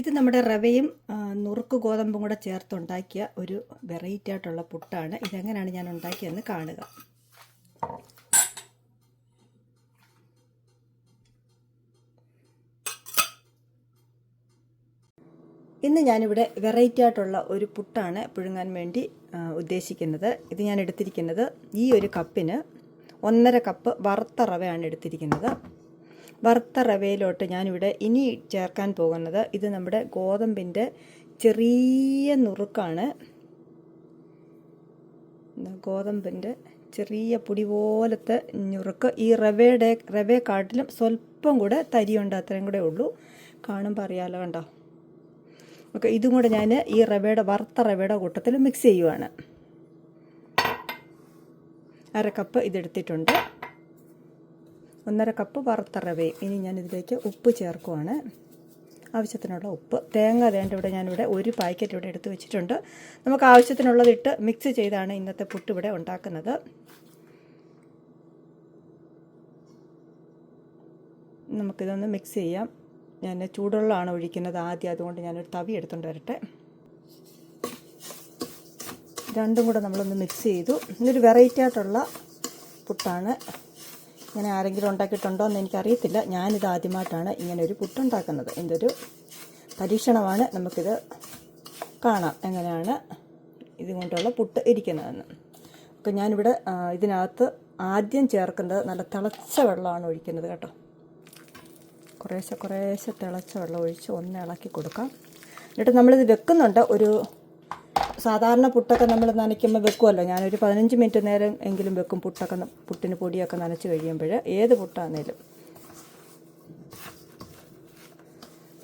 ഇത് നമ്മുടെ റവയും നുറുക്ക് ഗോതമ്പും കൂടെ ചേർത്തുണ്ടാക്കിയ ഒരു വെറൈറ്റി ആയിട്ടുള്ള പുട്ടാണ്. ഇതെങ്ങനെയാണ് ഞാൻ ഉണ്ടാക്കിയതെന്ന് കാണുക. ഇന്ന് ഞാനിവിടെ വെറൈറ്റി ആയിട്ടുള്ള ഒരു പുട്ടാണ് പുഴുങ്ങാൻ വേണ്ടി ഉദ്ദേശിക്കുന്നത്. ഇത് ഞാൻ എടുത്തിരിക്കുന്നത് ഈ ഒരു കപ്പിന് ഒന്നര കപ്പ് വറുത്ത റവയാണ് എടുത്തിരിക്കുന്നത്. വറുത്ത റവയിലോട്ട് ഞാനിവിടെ ഇനി ചേർക്കാൻ പോകുന്നത് ഇത് നമ്മുടെ ഗോതമ്പിന്റെ ചെറിയ നുറുക്കാണ്. ഗോതമ്പിന്റെ ചെറിയ പൊടി പോലത്തെ ഞുറുക്ക്. ഈ റവയുടെ റവയെക്കാട്ടിലും സ്വല്പം കൂടെ തരിയുണ്ട് അത്രയും കൂടെ ഉള്ളൂ. കാണുമ്പോൾ അറിയാലോ കണ്ടോ? ഓക്കെ ഇതും കൂടെ ഞാൻ ഈ റവയുടെ വറുത്ത റവയുടെ കൂട്ടത്തിൽ മിക്സ് ചെയ്യുവാണ്. അര കപ്പ് ഇതെടുത്തിട്ടുണ്ട്. ഒന്നര കപ്പ് വറുത്ത റവയും ഇനി ഞാൻ ഇതിലേക്ക് ഉപ്പ് ചേർക്കുവാണ്. ആവശ്യത്തിനുള്ള ഉപ്പ്. തേങ്ങ വേണ്ട ഇവിടെ ഞാനിവിടെ ഒരു പാക്കറ്റ് ഇവിടെ എടുത്തു വെച്ചിട്ടുണ്ട്. നമുക്ക് ആവശ്യത്തിനുള്ളതിട്ട് മിക്സ് ചെയ്താണ് ഇന്നത്തെ പുട്ട് ഇവിടെ ഉണ്ടാക്കുന്നത്. നമുക്കിതൊന്ന് മിക്സ് ചെയ്യാം. ഞാൻ ചൂടുവെള്ളമാണ് ഒഴിക്കുന്നത് ആദ്യം അതുകൊണ്ട് ഞാനൊരു തവി എടുത്തുകൊണ്ട് വരട്ടെ. രണ്ടും കൂടെ നമ്മളൊന്ന് മിക്സ് ചെയ്തു. ഇതൊരു വെറൈറ്റി ആയിട്ടുള്ള പുട്ടാണ്. ഇങ്ങനെ ആരെങ്കിലും ഉണ്ടാക്കിയിട്ടുണ്ടോ എന്ന് എനിക്കറിയത്തില്ല. ഞാനിത് ആദ്യമായിട്ടാണ് ഇങ്ങനെ ഒരു പുട്ടുണ്ടാക്കുന്നത്. ഇതൊരു പരീക്ഷണമാണ് നമുക്കിത് കാണാം. എങ്ങനെയാണ് ഇതുകൊണ്ടുള്ള പുട്ട് ഇരിക്കുന്നതെന്ന്. അപ്പോൾ ഞാനിവിടെ ഇതിനകത്ത് ആദ്യം ചേർക്കുന്നത് നല്ല തിളച്ച വെള്ളമാണ് ഒഴിക്കുന്നത് കേട്ടോ. കുറേശ്ശെ കുറേശ്ശെ തിളച്ച വെള്ളം ഒഴിച്ച് ഒന്ന് ഇളക്കി കൊടുക്കാം. എന്നിട്ട് നമ്മളിത് വെക്കുന്നുണ്ട് ഒരു സാധാരണ പുട്ടൊക്കെ നമ്മൾ നനയ്ക്കുമ്പോൾ വെക്കുമല്ലോ. ഞാനൊരു പതിനഞ്ച് മിനിറ്റ് നേരം എങ്കിലും വെക്കും പുട്ടൊക്കെ പുട്ടിന് പൊടിയൊക്കെ നനച്ച് കഴിയുമ്പോൾ ഏത് പുട്ടാണേലും.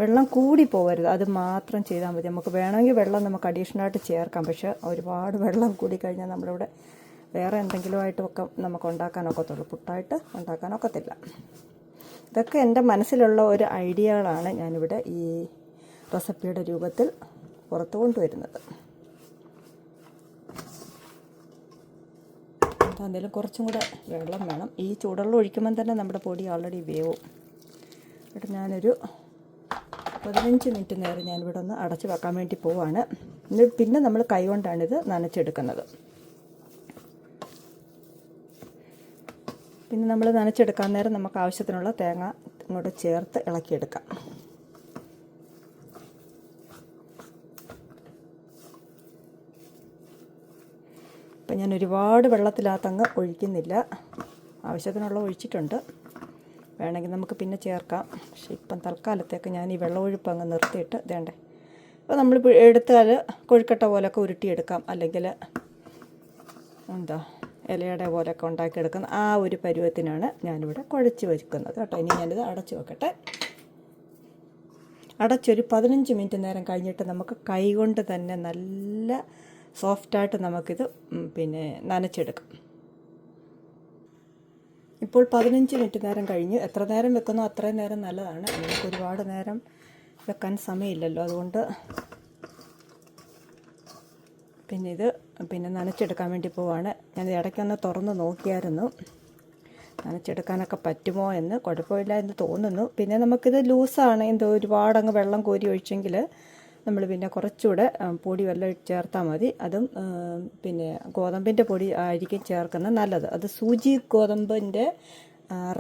വെള്ളം കൂടി പോകരുത്. അത് മാത്രം ചെയ്താൽ മതി. നമുക്ക് വേണമെങ്കിൽ വെള്ളം നമുക്ക് അഡീഷണലായിട്ട് ചേർക്കാം. പക്ഷേ ഒരുപാട് വെള്ളം കൂടി കഴിഞ്ഞാൽ നമ്മളിവിടെ വേറെ എന്തെങ്കിലുമായിട്ടൊക്കെ നമുക്ക് ഉണ്ടാക്കാനൊക്കത്തുള്ളൂ പുട്ടായിട്ട് ഉണ്ടാക്കാനൊക്കത്തില്ല ഇതൊക്കെ എന്റെ മനസ്സിലുള്ള ഒരു ഐഡിയകളാണ് ഞാനിവിടെ ഈ റെസിപ്പിയുടെ രൂപത്തിൽ പുറത്തു കൊണ്ടുവരുന്നത്. എന്തെങ്കിലും കുറച്ചും കൂടെ വെള്ളം വേണം. ഈ ചൂടുള്ള ഒഴിക്കുമ്പം തന്നെ നമ്മുടെ പൊടി ഓൾറെഡി വേവും. എന്നിട്ട് ഞാനൊരു പതിനഞ്ച് മിനിറ്റ് നേരം ഞാനിവിടെ ഒന്ന് അടച്ച് വെക്കാൻ വേണ്ടി പോവാണ്. എന്നിട്ട് പിന്നെ നമ്മൾ കൈകൊണ്ടാണിത് നനച്ചെടുക്കുന്നത്. പിന്നെ നമ്മൾ നനച്ചെടുക്കാൻ നേരം നമുക്ക് ആവശ്യത്തിനുള്ള തേങ്ങ ഇങ്ങോട്ട് ചേർത്ത് ഇളക്കിയെടുക്കാം. ഇപ്പം ഞാൻ ഒരുപാട് വെള്ളത്തിനകത്തങ്ങ് ഒഴിക്കുന്നില്ല. ആവശ്യത്തിനുള്ള ഒഴിച്ചിട്ടുണ്ട്. വേണമെങ്കിൽ നമുക്ക് പിന്നെ ചേർക്കാം. പക്ഷേ ഇപ്പം തൽക്കാലത്തേക്ക് ഞാൻ ഈ വെള്ളമൊഴിപ്പ് അങ്ങ് നിർത്തിയിട്ട് ഇതേണ്ടേ അപ്പോൾ നമ്മൾ എടുത്താൽ കൊഴുക്കട്ട പോലൊക്കെ ഉരുട്ടിയെടുക്കാം. അല്ലെങ്കിൽ എന്താ ഇലയുടെ പോലൊക്കെ ഉണ്ടാക്കിയെടുക്കുന്ന ആ ഒരു പരുവത്തിനാണ് ഞാനിവിടെ കുഴച്ച് വയ്ക്കുന്നത് കേട്ടോ. ഇനി ഞാനിത് അടച്ചു വെക്കട്ടെ. അടച്ചൊരു പതിനഞ്ച് മിനിറ്റ് നേരം കഴിഞ്ഞിട്ട് നമുക്ക് കൈകൊണ്ട് തന്നെ നല്ല സോഫ്റ്റായിട്ട് നമുക്കിത് പിന്നെ നനച്ചെടുക്കാം. ഇപ്പോൾ പതിനഞ്ച് മിനിറ്റ് നേരം കഴിഞ്ഞ്. എത്ര നേരം വെക്കുന്നോ അത്രയും നേരം നല്ലതാണ്. നമുക്ക് ഒരുപാട് നേരം വെക്കാൻ സമയമില്ലല്ലോ. അതുകൊണ്ട് പിന്നെ ഇത് പിന്നെ നനച്ചെടുക്കാൻ വേണ്ടി പോവാണ്. ഞാൻ ഇടയ്ക്കൊന്ന് തുറന്ന് നോക്കിയായിരുന്നു. നനച്ചെടുക്കാനൊക്കെ പറ്റുമോ എന്ന്. കുഴപ്പമില്ല എന്ന് തോന്നുന്നു. പിന്നെ നമുക്കിത് ലൂസാണ്. എന്തോ ഒരുപാടങ്ങ് വെള്ളം കോരി ഒഴിച്ചെങ്കിൽ നമ്മൾ പിന്നെ കുറച്ചുകൂടെ പൊടി വെള്ളം ചേർത്താൽ മതി. അതും പിന്നെ ഗോതമ്പിന്റെ പൊടി ആയിരിക്കും ചേർക്കുന്നത് നല്ലത്. അത് സൂചി ഗോതമ്പിന്റെ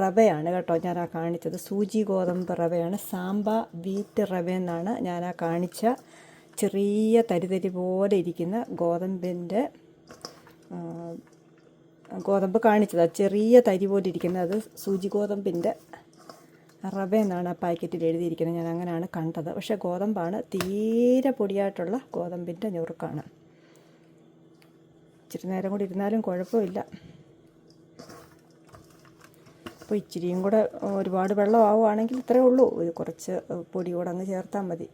റവയാണ് കേട്ടോ ഞാൻ ആ കാണിച്ചത്. സൂചി ഗോതമ്പ് റവയാണ്. സാമ്പ വീറ്റ് റവ എന്നാണ് ഞാൻ ആ കാണിച്ച ചെറിയ തരിതരി പോലെ ഇരിക്കുന്ന ഗോതമ്പിന്റെ ഗോതമ്പ് കാണിച്ചത്. ചെറിയ തരി പോലെ ഇരിക്കുന്നത് അത് സൂചി ഗോതമ്പിന്റെ റവ എന്നാണ് ആ പാക്കറ്റിൽ എഴുതിയിരിക്കുന്നത്. ഞാൻ അങ്ങനെയാണ് കണ്ടത്. പക്ഷേ ഗോതമ്പാണ് തീരെ പൊടിയായിട്ടുള്ള ഗോതമ്പിന്റെ ഞുറുക്കാണ്. ഇച്ചിരി നേരം കൂടി ഇരുന്നാലും കുഴപ്പമില്ല. അപ്പോൾ ഇച്ചിരിയും കൂടെ ഒരുപാട് വെള്ളം ആവുകയാണെങ്കിൽ ഇത്രയേ ഉള്ളൂ. ഒരു കുറച്ച് പൊടി കൂടെ അങ്ങ് ചേർത്താൽ മതി.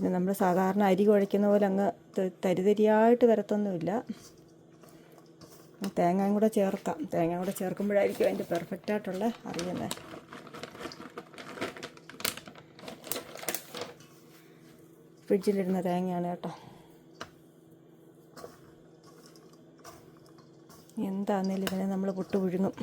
പിന്നെ നമ്മൾ സാധാരണ അരി കുഴയ്ക്കുന്ന പോലെ അങ്ങ് തരിതരിയായിട്ട് വരത്തൊന്നുമില്ല. തേങ്ങയും കൂടെ ചേർക്കാം. തേങ്ങ കൂടെ ചേർക്കുമ്പോഴായിരിക്കും അതിന്റെ പെർഫെക്റ്റ് ആയിട്ടുള്ള അറിയുന്നത് ഫ്രിഡ്ജിലിരുന്ന തേങ്ങയാണ് കേട്ടോ. എന്താന്നേലും ഇതിനെ നമ്മൾ പുട്ട് പുഴുങ്ങും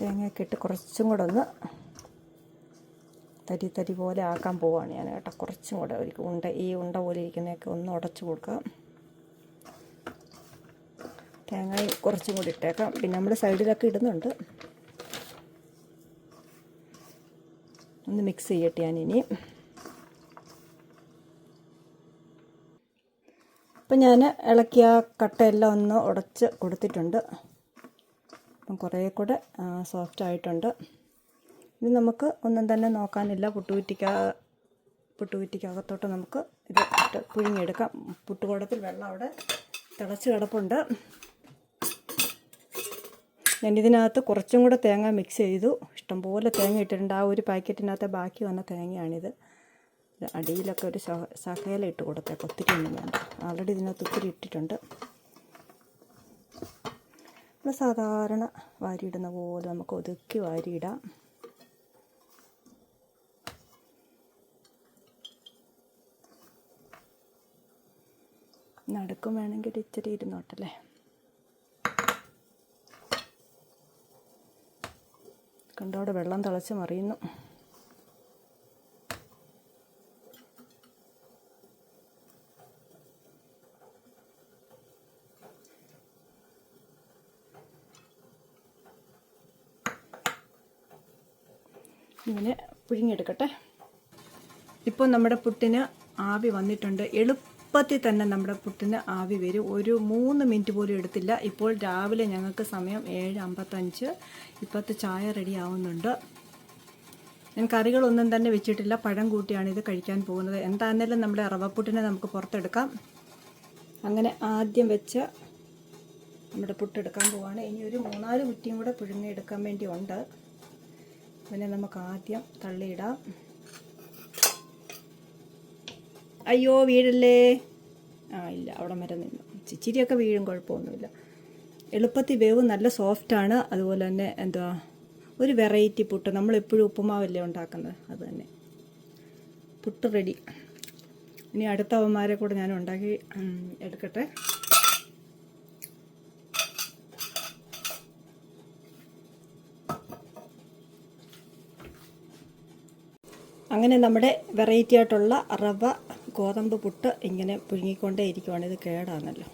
തേങ്ങയൊക്കെ ഇട്ട് കുറച്ചും കൂടെ ഒന്ന് തരി തരി പോലെ ആക്കാൻ പോവാണ് ഞാൻ കേട്ടോ. കുറച്ചും കൂടെ ഒരു ഉണ്ട ഈ ഉണ്ട പോലെ ഇരിക്കുന്നതൊക്കെ ഒന്ന് ഉടച്ചു കൊടുക്കാം തേങ്ങ കുറച്ചും കൂടി ഇട്ടേക്കാം. പിന്നെ നമ്മൾ സൈഡിലൊക്കെ ഇടുന്നുണ്ട്. ഒന്ന് മിക്സ് ചെയ്യട്ടെ ഞാനിനി അപ്പം ഞാൻ ഇളക്കിയ കട്ടയെല്ലാം ഒന്ന് ഉടച്ച് കൊടുത്തിട്ടുണ്ട്. അപ്പം കുറേ കൂടെ സോഫ്റ്റ് ആയിട്ടുണ്ട്. ഇനി നമുക്ക് ഒന്നും തന്നെ നോക്കാനില്ല. പുട്ടുകുറ്റിക്ക പുട്ടുകുറ്റിക്കകത്തോട്ട് നമുക്ക് ഇത് പുഴുങ്ങിയെടുക്കാം. പുട്ടുകുടത്തിൽ വെള്ളം അവിടെ തിളച്ച് കിടപ്പുണ്ട്. ഞാനിതിനകത്ത് കുറച്ചും കൂടെ തേങ്ങ മിക്സ് ചെയ്തു. ഇഷ്ടംപോലെ തേങ്ങ ഇട്ടിട്ടുണ്ട്. ആ ഒരു പാക്കറ്റിനകത്ത് ബാക്കി വന്ന തേങ്ങയാണിത്. ഇത് അടിയിലൊക്കെ ഒരു സഹേല ഇട്ട് കൊടുത്തേക്ക്. ഒത്തിരി ഒന്നും വേണ്ട. ആൾറെഡി ഇതിനകത്ത് ഒത്തിരി ഇട്ടിട്ടുണ്ട്. നമ്മൾ സാധാരണ വാരിയിടുന്ന പോലെ നമുക്ക് ഒതുക്കി വാരിയിടാം. നടക്കും വേണമെങ്കിൽ ഇച്ചിരി ഇരുന്നോട്ടല്ലേ? കണ്ടോടെ വെള്ളം തിളച്ച് മറിയുന്നു ഇങ്ങനെ പുഴുങ്ങിയെടുക്കട്ടെ. ഇപ്പോൾ നമ്മുടെ പുട്ടിന് ആവി വന്നിട്ടുണ്ട്. എളുപ്പത്തിൽ തന്നെ നമ്മുടെ പുട്ടിന് ആവി വരും. ഒരു മൂന്ന് മിനിറ്റ് പോലും എടുത്തില്ല. ഇപ്പോൾ രാവിലെ ഞങ്ങൾക്ക് സമയം ഏഴ് അമ്പത്തഞ്ച്. ഇപ്പോഴത്തെ ചായ റെഡി ആവുന്നുണ്ട്. ഞാൻ കറികളൊന്നും തന്നെ വെച്ചിട്ടില്ല. പഴം കൂട്ടിയാണ് ഇത് കഴിക്കാൻ പോകുന്നത്. എന്താണെങ്കിലും നമ്മുടെ റവപ്പുട്ടിനെ നമുക്ക് പുറത്തെടുക്കാം. അങ്ങനെ ആദ്യം വെച്ച് നമ്മുടെ പുട്ടെടുക്കാൻ പോവാണ്. ഇനി ഒരു മൂന്നാൽ കുറ്റിയും കൂടെ പുഴുങ്ങിയെടുക്കാൻ വേണ്ടി ഉണ്ട് പിന്നെ നമുക്ക് ആദ്യം തള്ളിയിടാം. അയ്യോ വീഴല്ലേ? ആ ഇല്ല അവിടെ വരെ നിന്നു. ചിച്ചിരിയൊക്കെ വീഴും കുഴപ്പമൊന്നുമില്ല. എളുപ്പത്തിൽ വേവ് നല്ല സോഫ്റ്റാണ് അതുപോലെ തന്നെ എന്താ ഒരു വെറൈറ്റി പുട്ട്. നമ്മളെപ്പോഴും ഉപ്പുമാവല്ലേ ഉണ്ടാക്കുന്നത്? അത് തന്നെ. പുട്ട് റെഡി ഇനി അടുത്ത അവന്മാരെ കൂടെ ഞാൻ ഉണ്ടാക്കി എടുക്കട്ടെ. അങ്ങനെ നമ്മുടെ വെറൈറ്റി ആയിട്ടുള്ള റവ ഗോതമ്പ് പുട്ട് ഇങ്ങനെ പുഴുങ്ങിക്കൊണ്ടേ ഇരിക്കുവാണ്. ഇത് കേടാണല്ലോ.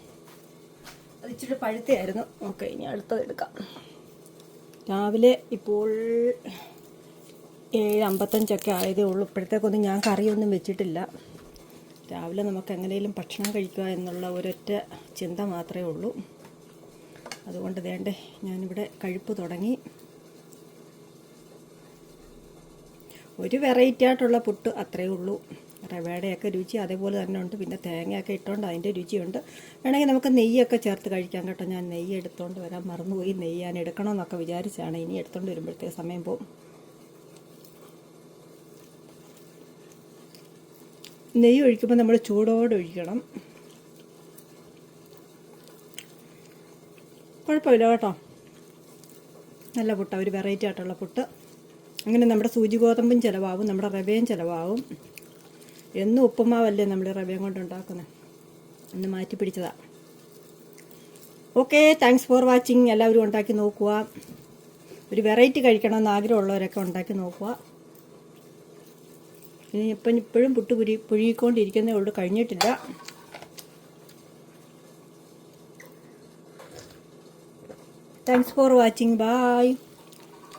അത് ഇച്ചിരി പഴുത്തയായിരുന്നു. ഓക്കെ ഇനി അടുത്തത് എടുക്കാം. രാവിലെ ഇപ്പോൾ ഏഴ് അമ്പത്തഞ്ചൊക്കെ ആയതേ ഉള്ളൂ. ഇപ്പോഴത്തേക്കൊന്നും ഞാൻ കറിയൊന്നും വെച്ചിട്ടില്ല. രാവിലെ നമുക്ക് എങ്ങനെയും ഭക്ഷണം കഴിക്കുക എന്നുള്ള ഒരൊറ്റ ചിന്ത മാത്രമേ ഉള്ളൂ. അതുകൊണ്ട് വേണ്ടേ ഞാനിവിടെ കഴിപ്പ് തുടങ്ങി. ഒരു വെറൈറ്റി ആയിട്ടുള്ള പുട്ട് അത്രയേ ഉള്ളൂ. റവയുടെയൊക്കെ രുചി അതേപോലെ തന്നെ ഉണ്ട്. പിന്നെ തേങ്ങയൊക്കെ ഇട്ടുകൊണ്ട് അതിന്റെ രുചിയുണ്ട്. വേണമെങ്കിൽ നമുക്ക് നെയ്യൊക്കെ ചേർത്ത് കഴിക്കാം കേട്ടോ. ഞാൻ നെയ്യ് എടുത്തുകൊണ്ട് വരാം മറന്നുപോയി. നെയ്യ് ഞാൻ എടുക്കണമെന്നൊക്കെ വിചാരിച്ചാണ്. ഇനി എടുത്തുകൊണ്ട് വരുമ്പോഴത്തേക്ക് സമയം പോകും നെയ്യ് ഒഴിക്കുമ്പോൾ നമ്മൾ ചൂടോടെ ഒഴിക്കണം. കുഴപ്പമില്ല കേട്ടോ. നല്ല പുട്ട. ഒരു വെറൈറ്റി ആയിട്ടുള്ള പുട്ട്. അങ്ങനെ നമ്മുടെ സൂചി ഗോതമ്പും ചിലവാകും നമ്മുടെ റവയും ചിലവാകും എന്നും ഉപ്പുമാവല്ലേ നമ്മൾ റവയും കൊണ്ട് ഉണ്ടാക്കുന്നത് ഒന്ന് മാറ്റി പിടിച്ചതാണ് ഓക്കെ താങ്ക്സ് ഫോർ വാച്ചിങ് എല്ലാവരും ഉണ്ടാക്കി നോക്കുക. ഒരു വെറൈറ്റി കഴിക്കണമെന്ന് ആഗ്രഹമുള്ളവരൊക്കെ ഉണ്ടാക്കി നോക്കുക. ഇനി ഇപ്പം ഇപ്പോഴും പുട്ട് പുരി പുഴുകിക്കൊണ്ടിരിക്കുന്നേ ഉള്ളൂ. കഴിഞ്ഞിട്ടില്ല. Thanks for watching bye